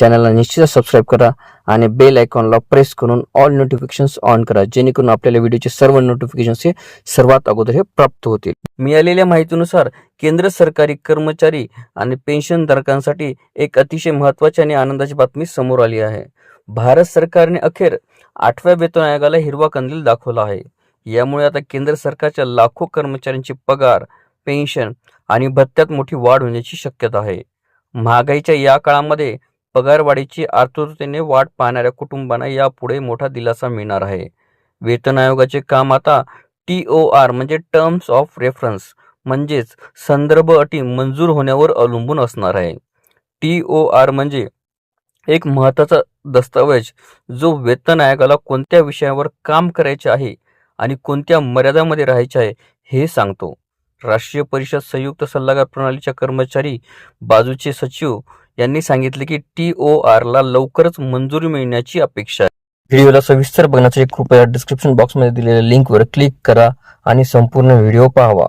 चॅनलला निश्चित सबस्क्राईब करा आणि बेल आयकॉनला प्रेस करून ऑल नोटिफिकेशन्स ऑन करा जेणेकरून आपल्याला व्हिडिओचे सर्व नोटिफिकेशन्स हे सर्वात अगोदर हे प्राप्त होतील. मिळालेल्या माहितीनुसार केंद्र सरकारी कर्मचारी आणि पेन्शनधारकांसाठी एक अतिशय महत्वाची आणि आनंदाची बातमी समोर आली आहे. भारत सरकारने अखेर आठव्या वेतन आयोगाला हिरवा कंदील दाखवला आहे. यामुळे आता केंद्र सरकारच्या लाखो कर्मचाऱ्यांची पगार पेन्शन आणि भत्त्यात मोठी वाढ होण्याची शक्यता आहे. महागाईच्या या काळामध्ये पगारवाढीची आतुरतेने वाट पाहणाऱ्या कुटुंबांना यापुढे मोठा दिलासा मिळणार आहे. वेतन आयोगाचे काम आता टी ओ आर म्हणजे टर्म्स ऑफ रेफरन्स म्हणजेच संदर्भ अटी मंजूर होण्यावर अवलंबून असणार आहे. टी ओ आर म्हणजे एक महत्त्वाचा दस्तावेज जो वेतन आयोगाला कोणत्या विषयावर काम करायचे आहे आणि कोणत्या मर्यादामध्ये राहायचे आहे हे सांगतो. राष्ट्रीय परिषद संयुक्त सल्लागार प्रणालीच्या कर्मचारी बाजूचे सचिव यांनी सांगितले की टी ओ आरला लवकरच मंजुरी मिळण्याची अपेक्षा आहे. व्हिडिओला सविस्तर बघण्यासाठी कृपया डिस्क्रिप्शन बॉक्समध्ये दिलेल्या लिंकवर क्लिक करा आणि संपूर्ण व्हिडिओ पाहावा.